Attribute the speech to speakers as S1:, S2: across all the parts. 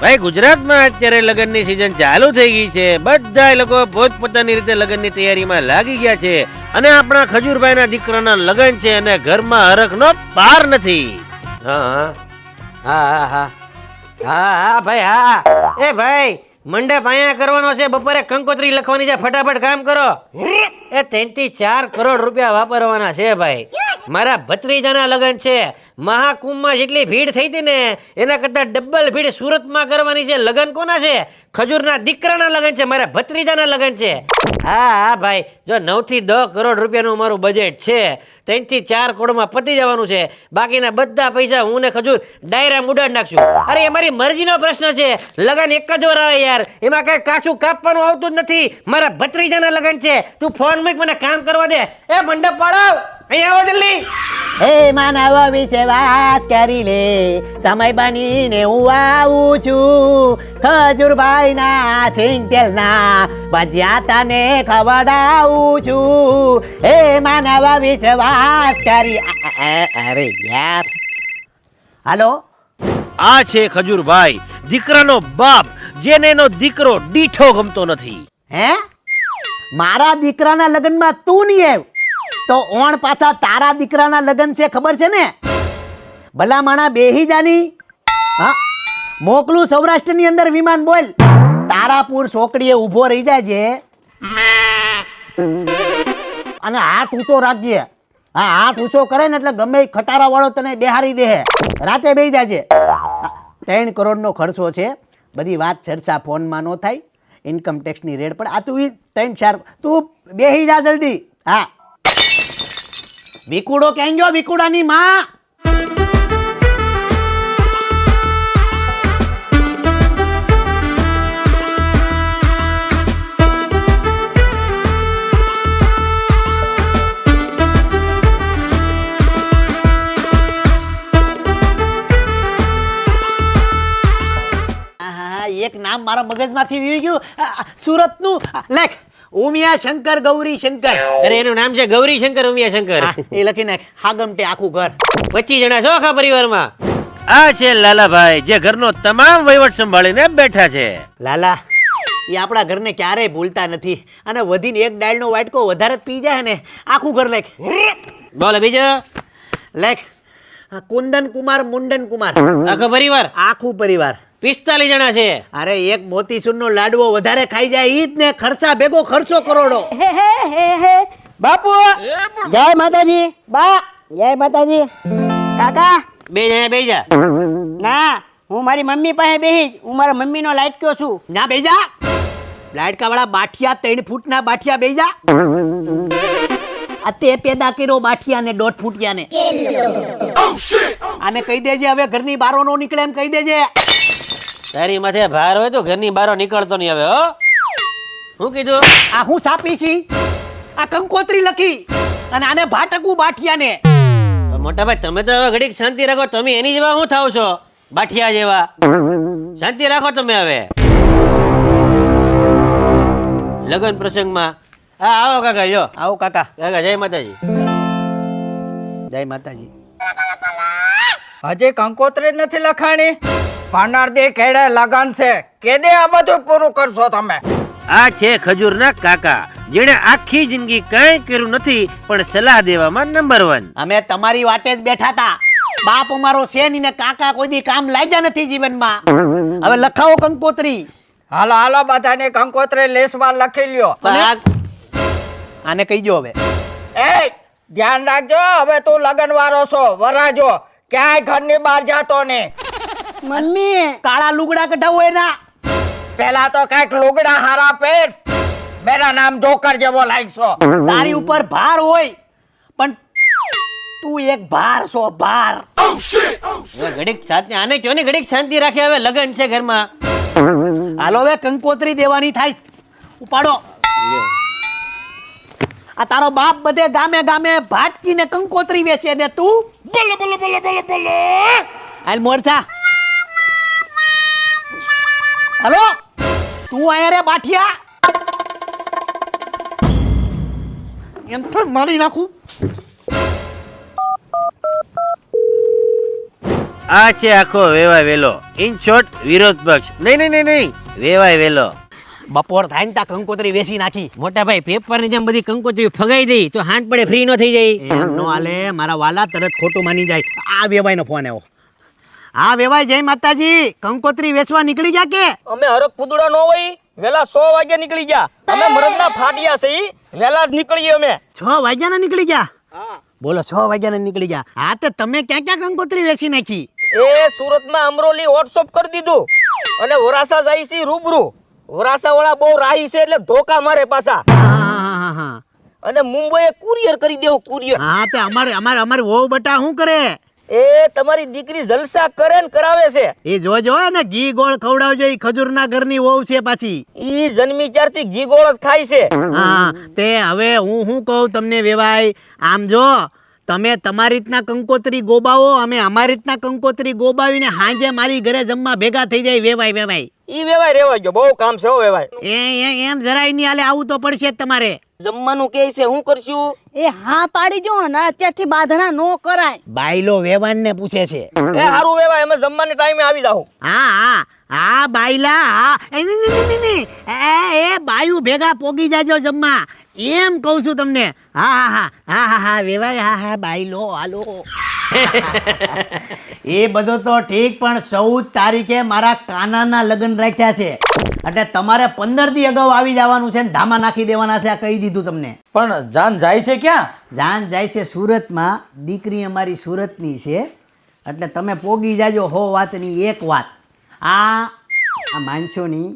S1: ભાઈ ગુજરાતમાં અત્યારે લગ્નની સિઝન ચાલુ થઈ ગઈ છે. બધા લોકો પોતપોતાની રીતે લગ્નની તૈયારીમાં લાગી ગયા છે અને આપણા ખજૂરભાઈના દીકરાના લગ્ન છે અને ઘરમાં હરખનો પાર નથી.
S2: હા હા. હા હા હા. હા ભાઈ હા એ ભાઈ મંડપ અહીંયા કરવાનો છે. બપોરે કંકોત્રી લખવાની છે. ફટાફટ કામ કરો. એ ત્રણથી ચાર કરોડ રૂપિયા વાપરવાના છે ભાઈ. મારા ભત્રીજાના લગ્ન છે. મહાકુંભમાં જેટલી ભીડ થઈ હતી ને, એના કરતાં ડબલ ભીડ સુરતમાં કરવાની છે. લગ્ન કોના છે? ખજૂરના દીકરાના લગ્ન છે, મારા ભત્રીજાના લગ્ન છે. હા હા, ભાઈ. જો નવથી દસ કરોડ રૂપિયાનું મારું બજેટ છે, ત્રણથી ચાર કરોડમાં પતી જવાનું છે. બાકીના બધા પૈસા હું ને ખજૂર ડાયરામાં ઉડાડ નાખશું. અરે, એ મારી મરજીનો પ્રશ્ન છે. લગન એક જ વાર આવે યાર. એમાં કઈ કાચું કાપવાનું આવતું જ નથી. મારા ભત્રીજાના લગન છે. તું ફોન મૂક, મને કામ કરવા દે. એ મંડપ પાડો અહીંયા આવો જલ્દી.
S3: હે માનવ વિશે વાત કરી લે. સમય બનીને હું આવું છું. ખજૂરભાઈ ના સિંગતેલ ના ભજીયા તને ખવડાવું છું. હે માનવ વિશે વાત કરી. અરે યાર. હાલો?
S1: આ છે ખજૂરભાઈ દીકરાનો બાપ જેને એનો દીકરો દીઠો ગમતો નથી.
S3: હે? મારા દીકરાના લગ્નમાં તું નહીં આવ તો ઓણ પાછા તારા દીકરાના લગ્ન છે, ખબર છે ને? ભલા માણા બેહી જાની હા? મોકલું સૌરાષ્ટ્રની અંદર વિમાન, બોલ. તારાપુર છોકરીએ ઊભો રહી જાજે અને હાથ ઊંચો રાખજે. હા, હાથ ઊંચો કરે ને એટલે ગમે ખટારા વાળો તને બેહારી દે રાતે બેહી જાજે છે. ત્રણ કરોડનો ખર્ચો છે. બધી વાત ચર્ચા ફોનમાં ન થાય. ઇન્કમ ટેક્સની રેડ પણ આ તું ત્રણ ચાર તું બેહી જા જલ્દી. હા. વિકુડો ક્યાં ગયો વિકુડાની માં એક નામ મારા મગજમાંથી વી ગયું. સુરતનું લેખ. ઉમિયા શંકર ગૌરી શંકર.
S2: અરે એનું નામ છે ગૌરી શંકર ઉમિયા શંકર.
S3: એ લખી નાખ. હાગમટે આખું ઘર.
S2: પચીસ જણા છો આખા પરિવારમાં?
S1: આ છે લાલાભાઈ જે ઘરનો તમામ વહીવટ સંભાળીને બેઠા છે.
S3: લાલા એ આપણા ઘરને ક્યારેય ભૂલતા નથી. અને વધીને એક ડાળનો વાટકો વધારે જ પી જાય ને આખું ઘર લેખ.
S2: બોલે બીજો?
S3: લેખ. કુંદન કુમાર મુંડન કુમાર.
S2: આખો પરિવાર?
S3: આખું પરિવાર.
S2: પિસ્તાલીસ જણા છે.
S3: અરે એક મોતીસૂરનો લાડવો વધારે ખાઈ જાય ઈ જ ને ખર્ચા ભેગો ખર્ચો કરોડો.
S4: બાપુ! જય માતાજી. બા જય માતાજી. કાકા.
S2: બે જણા બે જા.
S4: ના હું મારી મમ્મી પાસે બેહી હું મારા મમ્મીનો લાઈટ કયો છું.
S3: ના બેજા લાડકા વાળા બાઠિયા ત્રણ ફૂટના બાઠિયા બેજા આ તે પેદા કર્યો બાઠિયા ને દોઢ ફૂટિયા ને આને કહી દેજે હવે ઘરની બારો નો નીકળે એમ કહી દેજે.
S2: તારી માથે ભાર હોય તો ઘરની બહાર નીકળતો નહીં હવે હો. શું કીધું?
S3: આ હું સાપી છી? આ કંકોત્રી લખી અને આને ભાટકું બાઠિયા ને
S2: મોટા ભાઈ તમે તો હવે ઘડીક શાંતિ રાખો તમે એની જેવા હું થાવ છો? બાઠિયા જેવા. શાંતિ રાખો તમે હવે. લગ્ન પ્રસંગમાં. હા આવો કાકા જો.
S3: આવો કાકા.
S2: કાકા જય માતાજી.
S3: જય માતાજી.
S4: હજી કંકોત્રી નથી લખાણી? ભાંડાર દે કેડે લગન છે. કેદે આ બધું પૂરું કરશો તમે?
S1: આ છે ખજૂરના કાકા જેણે આખી જિંદગી કાંઈ કર્યું નથી પણ સલાહ દેવામાં નંબર વન
S3: અમે તમારી વાટે જ બેઠા હતા. બાપ અમારો છે ને કાકા કોઈ દી કામ લાગ્યા નથી જીવનમાં. હવે લખાવો કંકોત્રી.
S4: હાલો હાલો બધાને કંકોત્રી લેસમાં લખી લ્યો.
S3: આને કહી દો હવે.
S4: એ ધ્યાન રાખજો હવે તું લગન વાળો છો વરાજો. ક્યાંય ઘરની બહાર જાતો ને મમ્મી.
S3: કાળા લુગડા કઢાવો એના.
S4: પહેલા તો કંઈક લુગડા હારા પહેર. મેરા નામ જોકર જેવો લાગશો.
S3: તારી ઉપર ભાર હોય પણ તું એક ભાર છો ભાર.
S2: હવે ઘડીક શાંતિ આને કયો ને ઘડીક શાંતિ રાખે હવે લગ્ન છે ઘરમાં.
S3: હાલો હવે કંકોત્રી દેવાની થાય. ઉપાડો. આ તારો બાપ બધે ગામે ગામે ભાટકીને કંકોત્રી વેચે ને તું? બોલો બોલો બોલો બોલો બોલો હાલ મોરચા હાલો? તું અહીંયા રે બાઠિયા? એમ તો મારી નાખું.
S1: આ છે આખો વેવાય વેલો. ઇન શોર્ટ વિરોધ પક્ષ. નહીં નહીં નહીં નહીં. વેવાય વેલો.
S3: બપોર થાય ને તા કંકોત્રી વેસી નાખી.
S2: મોટા ભાઈ પેપરની જેમ બધી કંકોત્રી ફગાઈ દઈ તો હાથ પડે ફ્રી નો થઈ જાય.
S3: એમ નો હાલે મારા વાલા તરત ખોટું માની જાય. આ વેવાઈનો ફોન આવ્યો. હા વેવાય જય માતાજી. કંકોત્રી વેચવા નીકળી ગયા કે?
S5: અમે હરક પુદડા નો હોય. વેલા સો વાગે નીકળી ગયા. અમે મરદના ફાટિયા છે વેલા જ નીકળીએ અમે.
S3: છ વાગ્યાના નીકળી ગયા? બોલો છ વાગ્યાના નીકળી ગયા. હા તે તમે ક્યાં ક્યાં કંકોત્રી વેચી નાખી?
S5: એ સુરતમાં અમરોલી વોટ્સઅપ કરી દીધું. અને વરાસા જાય છે રૂબરૂ. વરાસા વાળા બહુ રાહી છે એટલે ધોકા મારે પાછા.
S3: હા હા હા હા.
S5: અને મુંબઈએ કુરિયર કરી દેવું કુરિયર.
S3: હા તે અમારે અમારે અમારે વહુ બટા શું કરે?
S5: એ તમારી દીકરી જલસા કરે ને કરાવે છે.
S3: એ જોજો ને ઘી ગોળ ખવડાવજો એ ખજૂરના ઘરની વહુ છે પાછી.
S5: ઈ જન્મી ચારથી ઘી ગોળ જ ખાય છે.
S3: હા તે હવે હું શું કહું તમને વેવાય આમ જો તમે તમારી રીતના કંકોત્રી ગોબાવો અમે અમારી રીતના કંકોત્રી ગોબાવીને હાંજે મારી ઘરે જમવા ભેગા થઈ જાય વેવાય વેવાય
S5: ઈ વેવાય રેવાય જો બહુ કામ છે હો વેવાય
S3: એ એ- એમ જરાય નહીં આલે આવું તો પડશે જ તમારે.
S5: જમવાનું કે છે હું કરશું?
S6: એ હા પાડી જો ને અત્યારથી બાંધણા નો કરાય.
S3: બાયલો વેવાણને પૂછે છે.
S5: એ હારું વેવા એમાં જમવાના ટાઈમે આવી જાઉં
S3: હા હા હા બાયલા હા. એ એ બાયુ ભેગા પોગી જાજો જમવા. એમ કહું છું તમને. હા હા હા હા હા હા વેવાય હા હા બાયલો હાલો. એ બધો તો ઠીક પણ ચૌદ તારીખે મારા કાનાના લગ્ન રાખ્યા છે. એટલે તમારે પંદર દી અગાઉ આવી જવાનું છે ને ધામા નાખી દેવાના છે આ કહી દીધું તમને.
S7: પણ જાન જાય છે ક્યાં?
S3: જાન જાય છે સુરતમાં દીકરી અમારી સુરતની છે એટલે તમે પોગી જાજો હો વાતની એક વાત. આ આ માનછોની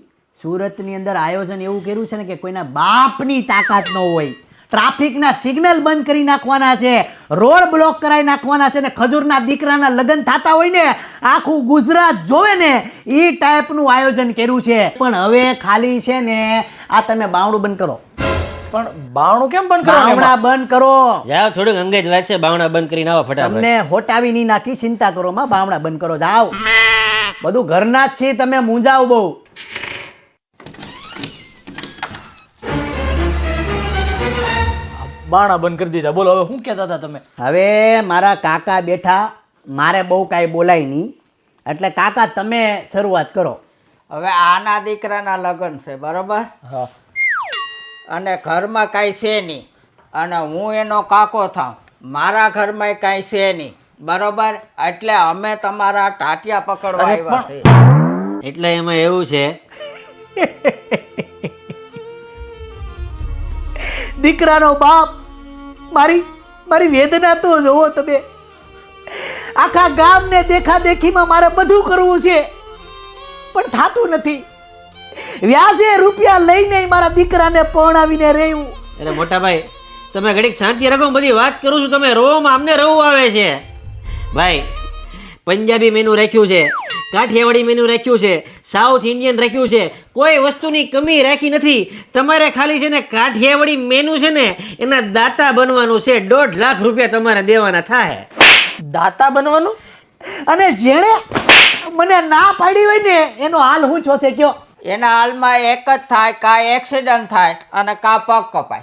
S3: સુરતની અંદર આયોજન એવું કર્યું છે ને કે કોઈના બાપની તાકાત ન હોય. ટ્રાફિકના સિગ્નલ બંધ કરી નાખવાના છે. રોડ બ્લોક કરાવી નાખવાના છે ને ખજૂરના દીકરાના લગ્ન થતા હોય ને આખું ગુજરાત જોવે ને એ ટાઈપનું આયોજન કર્યું છે. પણ હવે ખાલી છે ને આ તમે બાવણું બંધ કરો.
S7: પણ બાવણું કેમ બંધ કરો
S3: બાવણા બંધ કરો.
S2: જાઓ થોડુંક અંગેજ છે બાવણા બંધ કરીને આવો ફટાફટ.
S3: તમને હોટાવી નહીં નાખી ચિંતા કરો માં બામણા બંધ કરો જાઓ. બધું ઘરના જ છે તમે મૂંઝાવ બહુ.
S7: બાણા બંધ કરી દીધા. બોલો હવે શું કહેતા હતા તમે?
S3: હવે મારા કાકા બેઠા મારે બહુ કાંઈ બોલાય નહીં. એટલે કાકા તમે શરૂઆત કરો.
S4: હવે આના દીકરાના લગ્ન છે બરોબર?
S7: હા.
S4: અને ઘરમાં કાંઈ છે નહીં. અને હું એનો કાકો થાઉં. મારા ઘરમાં કાંઈ છે નહીં. બરોબર? એટલે અમે તમારા ટાટિયા પકડવા આવ્યા છે
S2: એટલે એમાં એવું છે
S3: દીકરાનો બાપ મારી મારી વેદના તો જોવો તમે. આખા ગામને દેખા દેખીમાં મારે બધું કરવું છે. પણ થાતું નથી. વ્યાજે રૂપિયા લઈને મારા દીકરાને પરણાવીને રહેવું
S2: અરે મોટા ભાઈ તમે ઘડીક શાંતિ રાખો બધી વાત કરું છું. તમે રોમાં અમને રવું આવે છે. ભાઈ, પંજાબી મેનુ રાખ્યું છે, કાઠિયાવાડી મેનુ રાખ્યું છે સાઉથ ઇન્ડિયન રાખ્યું છે. કોઈ વસ્તુની કમી રાખી નથી. તમારે ખાલી છે ને કાઠિયાવાડી મેનુ છે ને એના દાતા બનવાનું છે. દોઢ લાખ રૂપિયા તમારે દેવાના થાય.
S7: દાતા બનવાનું?
S3: અને જેણે મને ના પાડી હોય ને એનો હાલ હું છો છે કયો?
S4: એના હાલમાં એક જ થાય કાં એક્સિડન્ટ થાય અને કાં પગ કપાય.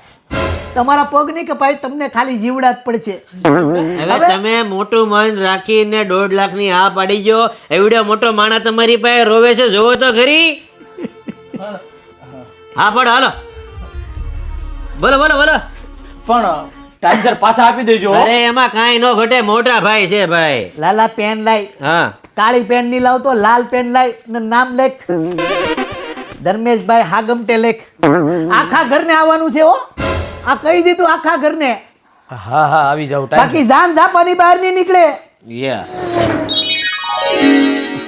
S3: તમારા પગ નહીં કપાય તમને ખાલી જીવડા જ પડશે.
S2: હવે તમે મોટું મન રાખીને દોઢ લાખની આ પાડી ગયો. એવડો મોટો માણા તમારી પાસે રોવે છે જોવો તો ખરી. હા પણ હાલો. બોલો બોલો બોલો.
S7: પણ ટાઈમસર પાછા આપી દેજો.
S2: અરે એમાં કાંઈ નો ઘટે મોટા ભાઈ છે ભાઈ.
S3: લાલા પેન લાઈ
S2: હા.
S3: કાળી પેન નહીં લાવતો લાલ પેન લાઈ ને નામ લેખ. ધર્મેશભાઈ હાગમટે લેખ. આખા ઘરને આવવાનું છે હો. આ કહી દીધું આખા ઘરને.
S7: હા હા આવી જાવ ટાઈમ
S3: બાકી જાન ઝાપાની બહાર નહીં નીકળે.
S2: યા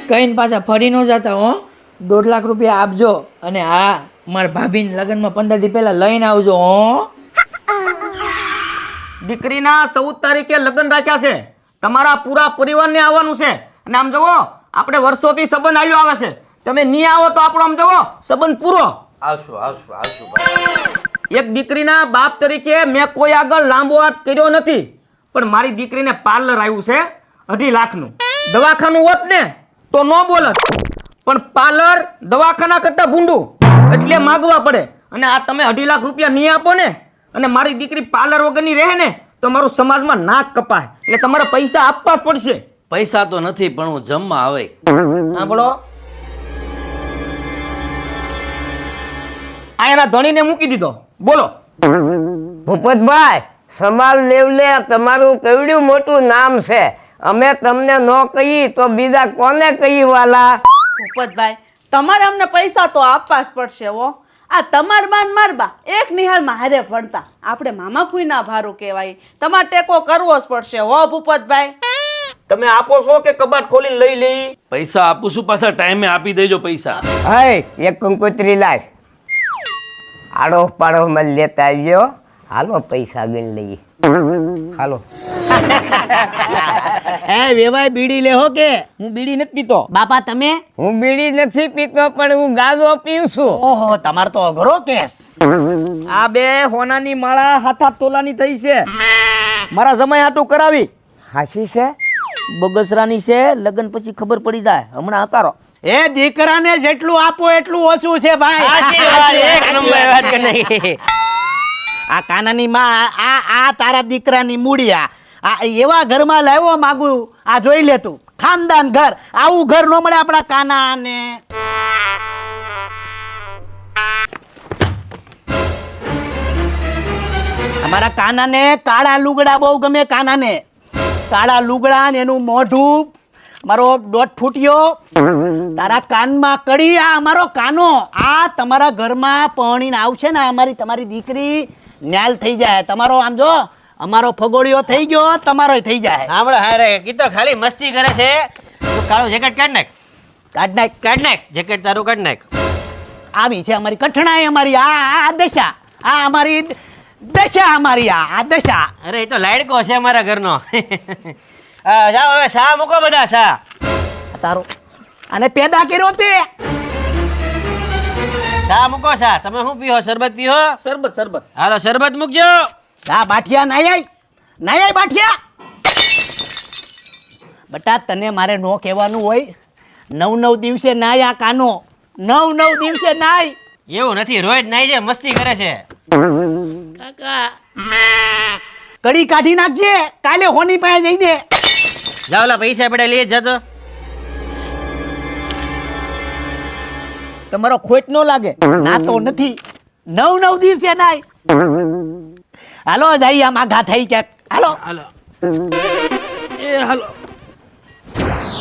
S8: કહીને પાછા ફરી ન જતા હો. દોઢ લાખ રૂપિયા આપજો અને હા મારા ભાભીને લગ્નમાં પંદર દી પહેલા લઈને આવજો હો.
S5: દીકરીના ચૌદ તારીખે લગ્ન રાખ્યા છે. તમારા પૂરા પરિવારને આવવાનું છે. અને આમ જુઓ આપણે વર્ષોથી સંબંધ આવ્યો આવે છે. તમે નહીં આવો તો આપણો આમ જુઓ સંબંધ પૂરો.
S1: આવશું આવશું આવશું
S5: એક દીકરીના બાપ તરીકે મેં કોઈ આગળ લાંબો હાથ કર્યો નથી. પણ મારી દીકરીને પાર્લર આવ્યું છે અઢી લાખનું. દવાખાનું હોત ને તો ન બોલત. પણ પાર્લર દવાખાના કરતા ભૂંડું. એટલે માગવા પડે. અને આ તમે અઢી લાખ રૂપિયા નહીં આપો ને અને મારી દીકરી પાર્લર વગરની રહે ને તો મારું સમાજમાં નાક કપાય. એટલે તમારે પૈસા આપવા જ પડશે.
S9: પૈસા તો નથી પણ હું જમવા આવે.
S5: સાંભળો. આ એના ધણીને મૂકી દીધો. બોલો.
S10: ભૂપતભાઈ સમાલ લેવલે તમારું કેવડું મોટું નામ છે. અમે તમને ન કહી તો બીજા કોને કહી વાલા?
S11: ભૂપતભાઈ તમારે અમને પૈસા તો આપવા જ પડશે હો. આ તમાર બાન મારબા એક નિહાળ હારે ભણતા. આપણે મામા ફૂઈના ભારું કહેવાય. તમારે ટેકો કરવો જ પડશે હો ભૂપતભાઈ.
S5: તમે આપો છો કે કબાટ ખોલી લઈ લઈ
S9: પૈસા આપું છું પાછા ટાઈમે આપી દેજો પૈસા.
S10: હે એક કંકોત્રી લાય. આડો પાડો માં લેતા આવ્યો હાલો પૈસા ગણ લઈએ. હાલો.
S3: એ વેવાય બીડી લેહો કે?
S5: હું બીડી નથી પીતો.
S3: બાપા તમે?
S10: હું બીડી નથી પીતો પણ હું ગાજો પીઉં છું.
S3: ઓહો તમાર તો અઘરો કેસ.
S5: આ બે હોનાની માળા હાથ હાથ તોલાની થઈ છે. મારા સમય હાટું કરાવી.
S10: હાસી છે?
S5: બગસરાની છે લગ્ન પછી ખબર પડી જાય. હમણાં હકારો.
S3: એ દીકરાને જેટલું આપો એટલું ઓછું છે ભાઈ.
S2: એક નંબર વાત કરી.
S3: આ કાનાની માં આ આ તારા દીકરાની મૂડિયા આ એવા ઘરમાં લાવ્યો માંગુ. આ જોઈ લે તું. ખાનદાન ઘર. આવું ઘર નો મળે આપણા કાના ને અમારા કાનાને કાળા લુગડા બહુ ગમે કાનાને. કાળા લુગડા ને એનું મોઢું મારો દોઢ ફૂટ્યો. તારા કાનમાં કડી આ અમારો કાનો. આ તમારા ઘરમાં પહોણીને આવશે ને અમારી તમારી દીકરી ન્યાલ થઈ જાય. તમારો આમ જો અમારો ફગોળિયો થઈ ગયો તમારો થઈ જાય.
S2: સાંભળો હારે કીધો ખાલી મસ્તી કરે છે. તું કાળું જેકેટ કાઢ નાખ.
S3: કાઢ નાખ.
S2: કાઢ નાખ. જેકેટ તારું કાઢ નાખ.
S3: આવી છે અમારી કઠણાઈ અમારી આ આ દશા. આ અમારી દશા અમારી આ આ દશા.
S2: અરે એ તો લાડકો છે અમારા ઘરનો. જાઓ હવે શા મૂકો બધા શા?
S3: તારો. અને પેદા કર્યો તે.
S2: શા મૂકો શા? તમે શું પીઓ શરબત પીહો?
S5: શરબત શરબત.
S2: હાલો શરબત મૂકજો.
S3: શા બાઠિયા નાયાઈ આઈ બાઠિયા. બટા તને મારે નો કહેવાનું હોય. નવ નવ દિવસે નાય આ કાનો. નવ નવ દિવસે નાય.
S2: એવું નથી રોજ નાય છે મસ્તી કરે છે.
S3: કડી કાઢી નાખજે કાલે હોની પાસે જઈને.
S2: જાઓ લા પૈસા પડે લઈ જ જતો
S5: તમારો ખોટ નો લાગે.
S3: ના તો નથી. નવ નવ દિવસે નાય. હાલો જઈ આમ આઘા થઈ ક્યાંક. હાલો.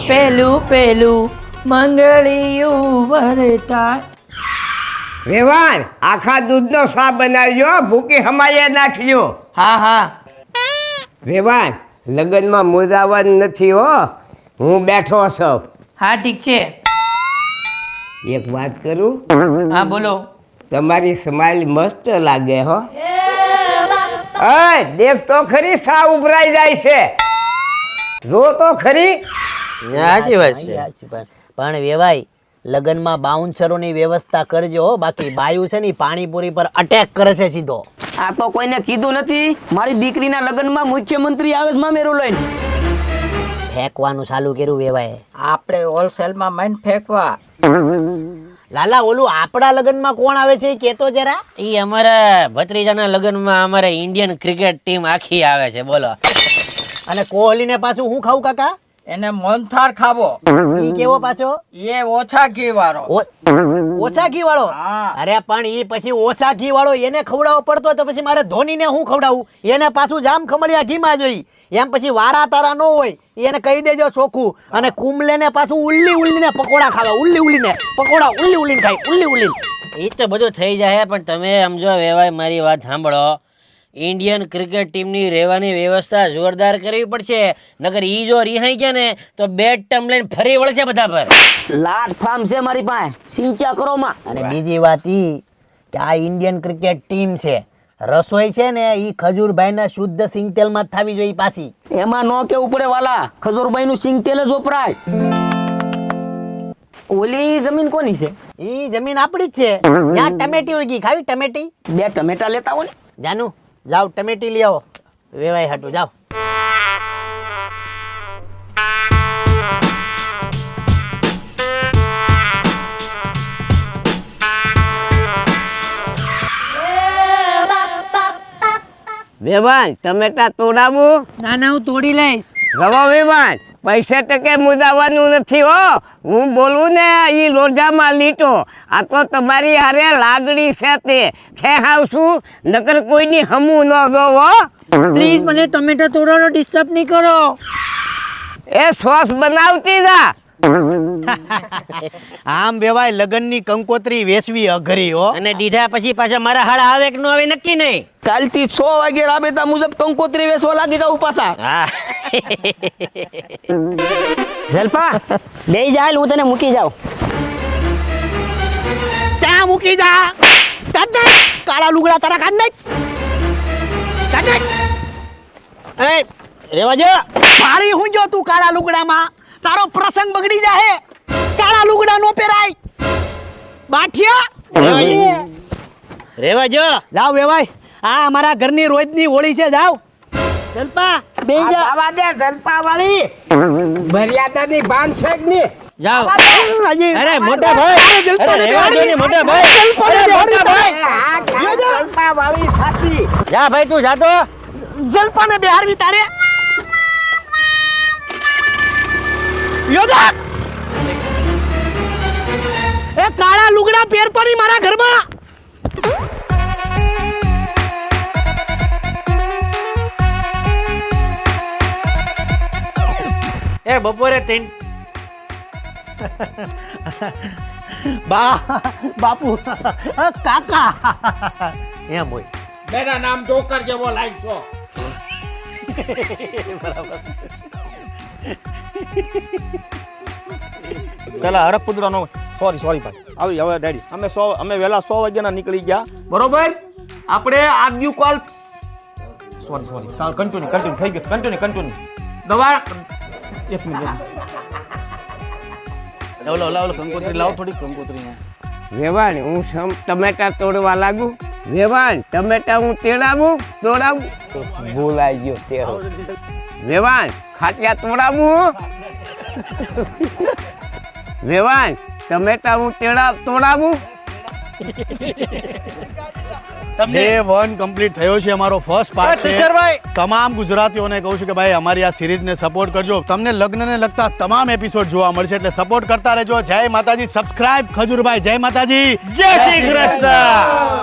S8: પેલું પેલું મંગળિયું વરતા
S10: વેવાણ આખા દૂધનો સા બનાવ્યો ભૂકી હમાયે નાખ્યો
S8: હા હા.
S10: વેવાણ લગ્નમાં મુદાવન નથી હો. હું બેઠો છું.
S8: હા ઠીક છે.
S10: એક વાત કરું?
S8: હા બોલો.
S10: તમારી સ્માઇલ મસ્ત લાગે હો. અય દેખ તો ખરી સા ઉભરાઈ જાય છે. જો તો ખરી.
S2: સાચી વાત છે.
S3: પણ વેવાય લગ્નમાં બાઉન્સરોની વ્યવસ્થા કરજો હો. બાકી બાયુ છે ને પાણીપુરી પર અટેક કરે છે સીધો.
S5: આ તો કોઈને કીધું નથી. મારી દીકરીના લગ્નમાં મુખ્યમંત્રી આવે છે મામેરું લઈને.
S3: ફેંકવાનું ચાલુ કર્યું વેવાય
S4: આપણે હોલસેલમાં મન ફેંકવા.
S3: લાલા ઓલું આપણા લગ્નમાં કોણ આવે છે એ કેતો જરા?
S2: એ અમારા ભત્રીજાના લગ્નમાં અમારે ઇન્ડિયન ક્રિકેટ ટીમ આખી આવે છે બોલો.
S3: અને કોહલીને પાછું હું ખાવું કાકા?
S4: એને મોનથાર ખાવો.
S3: ઈ કેવો પાછો?
S4: એ ઓછા ઘી વાળો
S3: ઓછા ઘી વાળો અરે પણ ઈ પછી ઓછા ઘી વાળો એને ખવડાવવો પડતો તો પછી મારે ધોનીને હું ખવડાવું? એને પાછું જામ ખમડિયા ઘીમાં જોઈ. એમ પછી વારા તારા ન હોય એને કહી દેજો ચોખ્ખું. અને કુંબલેને પાછું ઉલ્લી ઉલ્લીને પકોડા ખાવા ઉલ્લી ઉલ્લીને. પકોડા ઉલ્લી ઉલ્લીને ખાય ઉલ્લી ઉલ્લી.
S2: એ તો બધું થઈ જાય પણ તમે સમજો વેવાય મારી વાત સાંભળો. ઇન્ડિયન ક્રિકેટ ટીમની રહેવાની વ્યવસ્થા જોરદાર કરવી પડશે. નગર ઈ જો રિહાઈ ગયા ને તો બેટ ટમ લઈને ફરી વળશે બધા પર.
S5: લાટ ફાર્મ છે મારી પાસે. સિંચા કરો માં.
S3: અને બીજી વાત ઈ કે આ ઇન્ડિયન ક્રિકેટ ટીમ છે. રસોઈ છે ને ઈ ખજૂરભાઈના શુદ્ધ સિંગ તેલમાં જ થવી જોઈએ પાછી.
S5: એમાં નો કેવું પડે વાલા. ખજૂરભાઈ નું સિંગ તેલ જ વપરાય. ઓલી જમીન કોની છે?
S3: ઈ જમીન આપણી જ છે. ત્યાં ટમેટી ઉગી? ખાવી ટમેટી?
S5: બે ટમેટા લેતા હો ને.
S3: જાનુ જાઓ ટમેટી લઈ આવો. વેવાય હાટું જાઓ.
S10: વેવાય ટમેટા તોડાવું?
S8: ના ના હું તોડી લઈશ.
S10: રવા વેવાણ પૈસે ટકે મુદાવાનું નથી હો. હું બોલું ને એ લોઢામાં લીટો. આ તો તમારી હારે લાગણી છે તે. ખેહાવશું નકર કોઈની હમું ન જોવો
S8: પ્લીઝ મને ટમેટા તોડવાનો ડિસ્ટર્બ નહીં કરો.
S10: એ સોસ બનાવતી જા.
S3: આમ વેવાય લગનની કંકોત્રી વેચવી અઘરી હો.
S2: અને દીધા પછી પાછા મારા હાળ આવે કે ન આવે નક્કી નહીં.
S5: કાલથી છ વાગે રાબેતા મુજબ કંકોત્રી વેચવા લાગી જાવ પાછા. જલપા બે જાય હું તને મૂકી જાઉં.
S3: ત્યાં મૂકી જા. કાઢ કાળા લુગડા તારા કાઢ નાખ. કાઢ એ રેવા જો પાણી હું જો તું કાળા લુગડામાં. તારો પ્રસંગ બગડી જાહે. કાળા લુગડા નો પહેરાય. બાઠિયા.
S2: રેવા જો.
S3: જાવ વેવાય આ અમારા ઘરની રોજની હોળી છે જાવ.
S5: જલપા બે જા
S10: આવા દે જલપા વાળી મર્યાદાની ભાન છે કે
S2: ની
S3: જાવ.
S2: અરે મોટા ભાઈ.
S3: અરે
S2: રેવા જો ને મોટા ભાઈ.
S3: જલપાને
S2: અરે મોટા ભાઈ.
S10: જલપા વાળી સાચી
S2: જા ભાઈ તું જાતો
S3: જલપાને બિહારવી તારે. યોગા એ કાળા લુગડા પહેરતો નહીં મારા ઘરમાં.
S2: એ બપોરે તીન.
S3: બા બાપુ કાકા. એમ હોય.
S5: બેટા નામ જોકર જેવો લાઈક છો પેલા હરકપુત્રા નો સોરી સોરી ભાઈ. આવી હવે ડેડી અમે સો અમે વહેલા સો વાગ્યાના નીકળી ગયા. બરોબર? આપણે આજ્યુ કોલ સોરી સોરી ચાલ કન્ટિન્યુ કન્ટિન્યુ થઈ ગયું. કન્ટિન્યુ કન્ટિન્યુ દવા એક મિનિટ
S3: ઓલો ઓલો કંકોત્રી લાવ થોડી કંકોત્રી
S10: વેવાણ હું સમ ટમેટા તોડવા લાગુ. વેવાણ ટમેટા હું તેડાવું તોડાવું. ભૂલાઈ ગયો તેરો વેવાણ ખાટિયા તોડાવું વેવાન ટમેટા હું તેડા તોડાવું
S12: ડે વન કમ્પ્લીટ થયો છે અમારો ફર્સ્ટ પાર્ટ છે. તમામ ગુજરાતીઓને કહું છું કે ભાઈ અમારી આ સિરીઝને સપોર્ટ કરજો. તમને લગ્નને લગતા તમામ એપિસોડ જોવા મળશે એટલે સપોર્ટ કરતા રહેજો. જય માતાજી સબસ્ક્રાઇબ ખજૂરભાઈ જય માતાજી.
S1: જય શ્રી કૃષ્ણ!